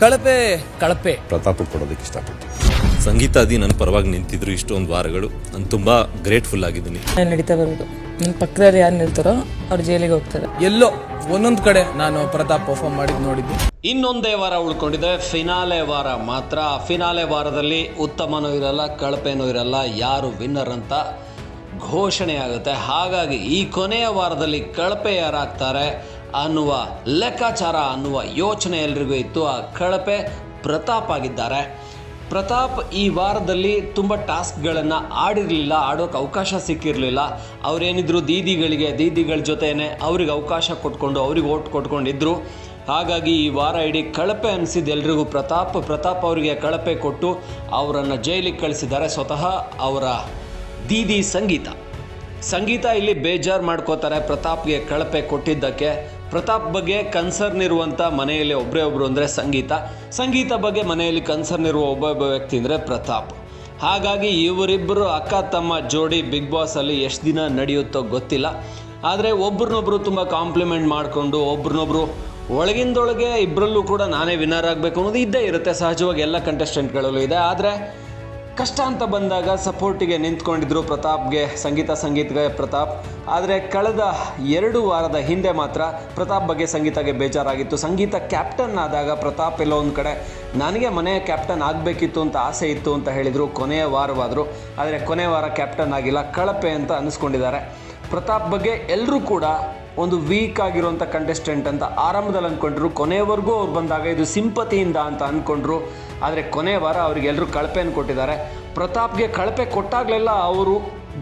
ಕಳಪೆ ಕಳಪೆ. ಪ್ರತಾಪ ಕೊಡೋದಕ್ಕೆ ಇಷ್ಟಪಡ್ತೀನಿ. ಸಂಗೀತ ಅದಿ ನನ್ನ ಪರವಾಗಿ ನಿಂತಿದ್ರು ಇಷ್ಟೊಂದು ವಾರಗಳು. ನಾನು ತುಂಬಾ ಗ್ರೇಟ್ಫುಲ್ ಆಗಿದ್ದೀನಿ. ನಾನು ನಡೀತಾ ಬರೋದು? ನನ್ನ ಪಕ್ಕದಲ್ಲಿ ಯಾರು ನಿಲ್ತಾರೋ ಅವ್ರು ಜೈಲಿಗೆ ಹೋಗ್ತಾರೆ. ಎಲ್ಲೋ ಒಂದೊಂದು ಕಡೆ ನಾನು ಪ್ರತಾಪ್ ಪರ್ಫಾರ್ಮ್ ಮಾಡಿದ್ ನೋಡಿದ್ದು. ಇನ್ನೊಂದೇ ವಾರ ಉಳ್ಕೊಂಡಿದೆ. ಫಿನಾಲೆ ವಾರ ಮಾತ್ರ. ಫಿನಾಲೆ ವಾರದಲ್ಲಿ ಉತ್ತಮನೂ ಇರಲ್ಲ ಕಳಪೆನೂ ಇರಲ್ಲ ಯಾರು ವಿನ್ನರ್ ಅಂತ ಘೋಷಣೆ ಆಗುತ್ತೆ. ಹಾಗಾಗಿ ಈ ಕೊನೆಯ ವಾರದಲ್ಲಿ ಕಳಪೆ ಯಾರಾಗ್ತಾರೆ? ಅನ್ನುವ ಲೆಕ್ಕಾಚಾರ ಅನ್ನುವ ಯೋಚನೆ ಎಲ್ರಿಗೂ ಇತ್ತು. ಆ ಕಳಪೆ ಪ್ರತಾಪ್ ಆಗಿದ್ದಾರೆ. ಪ್ರತಾಪ್ ಈ ವಾರದಲ್ಲಿ ತುಂಬ ಟಾಸ್ಕ್ಗಳನ್ನು ಆಡಿರಲಿಲ್ಲ, ಆಡೋಕೆ ಅವಕಾಶ ಸಿಕ್ಕಿರಲಿಲ್ಲ. ಅವರೇನಿದ್ರು ದೀದಿಗಳಿಗೆ, ದೀದಿಗಳ ಜೊತೆಯೇ ಅವ್ರಿಗೆ ಅವಕಾಶ ಕೊಟ್ಕೊಂಡು, ಅವ್ರಿಗೆ ಓಟ್ ಕೊಟ್ಕೊಂಡಿದ್ರು. ಹಾಗಾಗಿ ಈ ವಾರ ಇಡೀ ಕಳಪೆ ಅನಿಸಿದ ಎಲ್ರಿಗೂ ಪ್ರತಾಪ್ ಪ್ರತಾಪ್ ಅವರಿಗೆ ಕಳಪೆ ಕೊಟ್ಟು ಅವರನ್ನು ಜೈಲಿಗೆ ಕಳಿಸಿದ್ದಾರೆ. ಸ್ವತಃ ಅವರ ದೀದಿ ಸಂಗೀತ. ಸಂಗೀತ ಇಲ್ಲಿ ಬೇಜಾರು ಮಾಡ್ಕೋತಾರೆ. ಪ್ರತಾಪ್ಗೆ ಕಳಪೆ ಕೊಟ್ಟಿದ್ದಕ್ಕೆ. ಪ್ರತಾಪ್ ಬಗ್ಗೆ ಕನ್ಸರ್ನ್ ಇರುವಂಥ ಮನೆಯಲ್ಲಿ ಒಬ್ಬರೇ ಒಬ್ಬರು ಅಂದರೆ ಸಂಗೀತ. ಸಂಗೀತ ಬಗ್ಗೆ ಮನೆಯಲ್ಲಿ ಕನ್ಸರ್ನ್ ಇರುವ ಒಬ್ಬೊಬ್ಬ ವ್ಯಕ್ತಿ ಅಂದರೆ ಪ್ರತಾಪ್. ಹಾಗಾಗಿ ಇವರಿಬ್ಬರು ಅಕ್ಕ, ತಮ್ಮ ಜೋಡಿ ಬಿಗ್ ಬಾಸಲ್ಲಿ ಎಷ್ಟು ದಿನ ನಡೆಯುತ್ತೋ ಗೊತ್ತಿಲ್ಲ. ಆದರೆ ಒಬ್ರನ್ನೊಬ್ರು ತುಂಬ ಕಾಂಪ್ಲಿಮೆಂಟ್ ಮಾಡಿಕೊಂಡು, ಒಬ್ರನ್ನೊಬ್ರು ಒಳಗಿಂದೊಳಗೆ ಇಬ್ಬರಲ್ಲೂ ಕೂಡ ನಾನೇ ವಿನ್ನರ್ ಆಗಬೇಕು ಅನ್ನೋದು ಇದ್ದೇ ಇರುತ್ತೆ. ಸಹಜವಾಗಿ ಎಲ್ಲ ಕಂಟೆಸ್ಟೆಂಟ್ಗಳಲ್ಲೂ ಇದೆ. ಆದರೆ ಕಷ್ಟ ಅಂತ ಬಂದಾಗ ಸಪೋರ್ಟಿಗೆ ನಿಂತ್ಕೊಂಡಿದ್ರು ಪ್ರತಾಪ್ಗೆ ಸಂಗೀತ ಸಂಗೀತಗೆ ಪ್ರತಾಪ್. ಆದರೆ ಕಳೆದ ಎರಡು ವಾರದ ಹಿಂದೆ ಮಾತ್ರ ಪ್ರತಾಪ್ ಬಗ್ಗೆ ಸಂಗೀತಗೆ ಬೇಜಾರಾಗಿತ್ತು. ಸಂಗೀತ ಕ್ಯಾಪ್ಟನ್ ಆದಾಗ ಪ್ರತಾಪ್ ಎಲ್ಲೋ ಒಂದು ಕಡೆ, ನನಗೆ ಮನೆಯ ಕ್ಯಾಪ್ಟನ್ ಆಗಬೇಕಿತ್ತು ಅಂತ ಆಸೆ ಇತ್ತು ಅಂತ ಹೇಳಿದರು. ಕೊನೆಯ ವಾರವಾದರು. ಆದರೆ ಕೊನೆಯ ವಾರ ಕ್ಯಾಪ್ಟನ್ ಆಗಿಲ್ಲ. ಕಳಪೆ ಅಂತ ಅನಿಸ್ಕೊಂಡಿದ್ದಾರೆ. ಪ್ರತಾಪ್ ಬಗ್ಗೆ ಎಲ್ಲರೂ ಕೂಡ ಒಂದು ವೀಕ್ ಆಗಿರುವಂಥ ಕಂಟೆಸ್ಟೆಂಟ್ ಅಂತ ಆರಂಭದಲ್ಲಿ ಅಂದ್ಕೊಂಡ್ರು ಕೊನೆಯವರೆಗೂ ಅವ್ರು ಬಂದಾಗ ಇದು ಸಿಂಪತಿಯಿಂದ ಅಂತ ಅಂದ್ಕೊಂಡ್ರು ಆದರೆ ಕೊನೆ ವಾರ ಅವರಿಗೆಲ್ಲರೂ ಕಳಪೆಯನ್ನು ಕೊಟ್ಟಿದ್ದಾರೆ. ಪ್ರತಾಪ್ಗೆ ಕಳಪೆ ಕೊಟ್ಟಾಗಲೆಲ್ಲ ಅವರು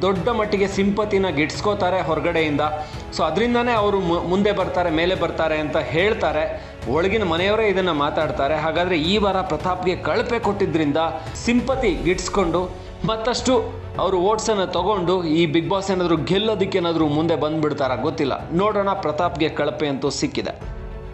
ದೊಡ್ಡ ಮಟ್ಟಿಗೆ ಸಿಂಪತಿನ ಗಿಟ್ಸ್ಕೋತಾರೆ ಹೊರಗಡೆಯಿಂದ. ಸೊ ಅದರಿಂದನೇ ಅವರು ಮುಂದೆ ಬರ್ತಾರೆ, ಮೇಲೆ ಬರ್ತಾರೆ ಅಂತ ಹೇಳ್ತಾರೆ. ಒಳಗಿನ ಮನೆಯವರೇ ಇದನ್ನು ಮಾತಾಡ್ತಾರೆ. ಹಾಗಾದರೆ ಈ ವಾರ ಪ್ರತಾಪ್ಗೆ ಕಳಪೆ ಕೊಟ್ಟಿದ್ದರಿಂದ ಸಿಂಪತಿ ಗಿಟ್ಸ್ಕೊಂಡು ಮತ್ತಷ್ಟು ಅವರು ಓಟ್ಸನ್ನು ತಗೊಂಡು ಈ ಬಿಗ್ ಬಾಸ್ ಏನಾದರೂ ಗೆಲ್ಲೋದಕ್ಕೆ ಏನಾದರೂ ಮುಂದೆ ಬಂದ್ಬಿಡ್ತಾರಾ ಗೊತ್ತಿಲ್ಲ. ನೋಡೋಣ ಪ್ರತಾಪ್ಗೆ ಕಳಪೆ ಅಂತೂ ಸಿಕ್ಕಿದೆ.